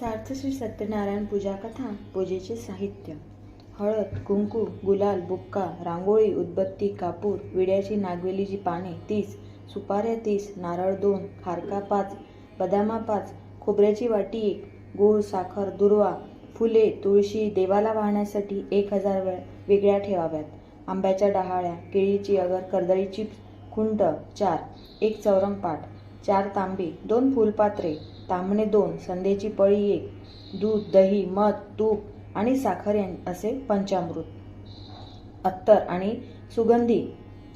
सार्थ श्री सत्यनारायण पूजा कथा पूजेचे साहित्य. हळद कुंकू गुलाल बुक्का रांगोळी उदबत्ती कापूर विड्याची नागवेलीची पाने तीस सुपाऱ्या तीस नारळ दोन खारका पाच बदामा पाच खोबऱ्याची वाटी एक गूळ साखर दुर्वा फुले तुळशी देवाला वाहण्यासाठी एक हजार वेळ वेगळ्या ठेवाव्यात. आंब्याच्या डहाळ्या केळीची अगर कर्दळीची खुंट चार एक चौरंगपाट चार तांबे दोन फुलपात्रे तांबणे दोन संधेची पळी एक दूध दही मध तूप आणि साखर असे पंचामृत. अत्तर आणि सुगंधी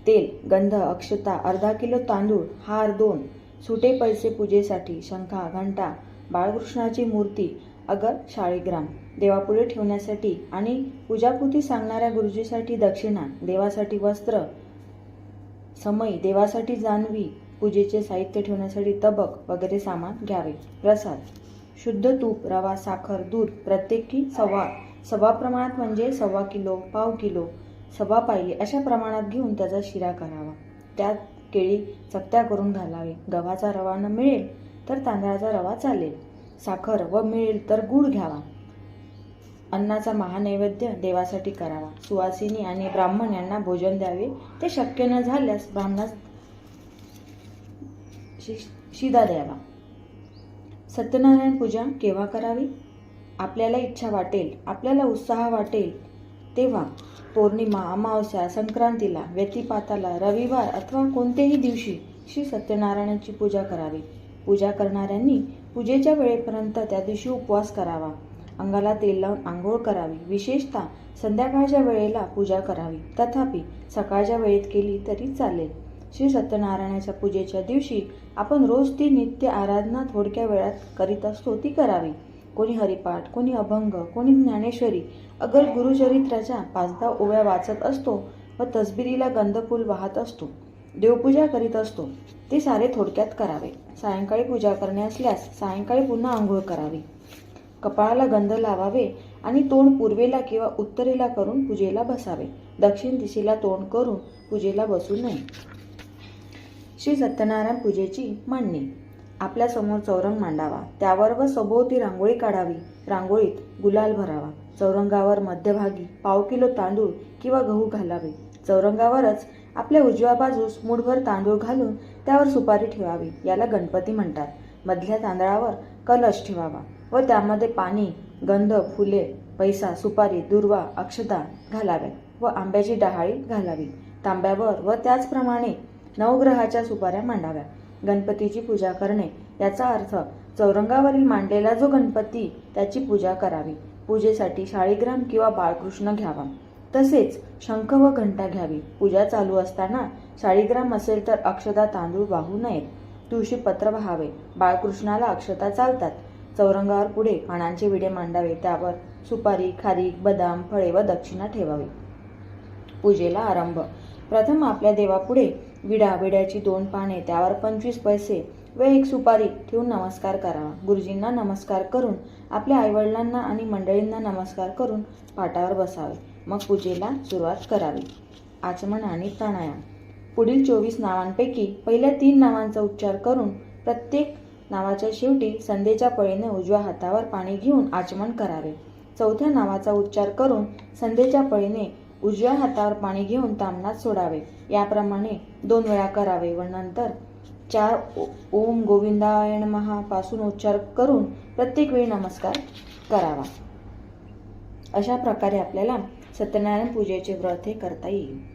तेल गंध अक्षता अर्धा किलो तांदूळ हार दोन सुटे पैसे पूजेसाठी शंखा घंटा बाळकृष्णाची मूर्ती अगर शाळीग्राम देवापुढे ठेवण्यासाठी आणि पूजापुती सांगणाऱ्या गुरुजीसाठी दक्षिणा देवासाठी वस्त्र समयी देवासाठी जानवी पूजेचे साहित्य ठेवण्यासाठी तबक वगैरे सामान घ्यावे. प्रसाद शुद्ध तूप रवा साखर दूध प्रत्येकी सव्वा सव्वा प्रमाणात म्हणजे सव्वा किलो पाव किलो सव्वा पायली अशा प्रमाणात घेऊन त्याचा शिरा करावा. त्यात केळी चकत्या करून घालावे. गव्हाचा रवा न मिळेल तर तांदळाचा रवा चालेल. साखर व मिळेल तर गूळ घ्यावा. अन्नाचा महानैवेद्य देवासाठी करावा. सुवासिनी आणि ब्राह्मण यांना भोजन द्यावे. ते शक्य न झाल्यास ब्राह्मणास शि- शिदा द्यावा सत्यनारायण पूजा केव्हा करावी? आपल्याला इच्छा वाटेल आपल्याला उत्साह वाटेल. तेव्हा पौर्णिमा अमावस्या संक्रांतीला व्यतिपाताला रविवार अथवा कोणत्याही दिवशी श्री सत्यनारायणाची पूजा करावी. पूजा करणाऱ्यांनी पूजेच्या वेळेपर्यंत त्या दिवशी उपवास करावा. अंगाला तेल लावून आंघोळ करावी. विशेषतः संध्याकाळच्या वेळेला पूजा करावी. तथापि सकाळच्या वेळेत केली तरी चालेल. श्री सत्यनारायणाच्या पूजेच्या दिवशी आपण रोज ती नित्य आराधना थोडक्या वेळात करीत असतो ती करावी. कोणी हरिपाठ कोणी अभंग कोणी ज्ञानेश्वरी अगर गुरुचरित्राच्या पाच दहा ओव्या वाचत असतो व तसबिरीला गंधफूल वाहत असतो. देवपूजा करीत असतो ते सारे थोडक्यात करावे. सायंकाळी पूजा करणे असल्यास सायंकाळी पुन्हा आंघोळ करावी. कपाळाला गंध लावावे आणि तोंड पूर्वेला किंवा उत्तरेला करून पूजेला बसावे. दक्षिण दिशेला तोंड करून पूजेला बसू नये. श्री सत्यनारायण पूजेची मांडणी. आपल्यासमोर चौरंग मांडावा. त्यावर व सभोवती रांगोळी काढावी. रांगोळीत गुलाल भरावा. चौरंगावर मध्यभागी पाव किलो तांदूळ किंवा गहू घालावे. चौरंगावरच आपल्या उजव्या बाजूस मुठभर तांदूळ घालून त्यावर सुपारी ठेवावी याला गणपती म्हणतात. मधल्या तांदळावर कलश ठेवावा व त्यामध्ये पाणी गंध फुले पैसा सुपारी दुर्वा अक्षता घालाव्यात व आंब्याची डहाळी घालावी. तांब्यावर व त्याचप्रमाणे नवग्रहाच्या सुपाऱ्या मांडाव्या गणपतीची पूजा करणे याचा अर्थ चौरंगावरील मांडलेला जो गणपती त्याची पूजा करावी. पूजेसाठी शाळीग्राम किंवा बाळकृष्ण घ्यावा. तसेच शंख व घंटा घ्यावी. पूजा चालू असताना शाळीग्राम असेल तर अक्षता तांदूळ वाहू नयेत तुळशी पत्र व्हावे. बाळकृष्णाला अक्षता चालतात. चौरंगावर पुढे पानांचे विडे मांडावे. त्यावर सुपारी खारीक बदाम फळे व दक्षिणा ठेवावी. पूजेला आरंभ. प्रथम आपल्या देवापुढे विडा विड्याची दोन पाने त्यावर पंचवीस पैसे व एक सुपारी ठेवून नमस्कार करावा. गुरुजींना नमस्कार करून आपल्या आईवडिलांना आणि मंडळींना नमस्कार करून पाटावर बसावे. मग पूजेला सुरुवात करावी. आचमन आणि प्राणायाम. पुढील चोवीस नावांपैकी पहिल्या तीन नावांचा उच्चार करून प्रत्येक नावाच्या शेवटी संधेच्या पळीने उजव्या हातावर पाणी घेऊन आचमन करावे. चौथ्या नावाचा उच्चार करून संधेच्या पळीने उजव्या हातावर पाणी घेऊन तामनात सोडावे. याप्रमाणे दोन वेळा करावे व नंतर चार ओम गोविंदायण महापासून उच्चार करून प्रत्येक वेळी नमस्कार करावा. अशा प्रकारे आपल्याला सत्यनारायण पूजेचे व्रत हे करता येईल.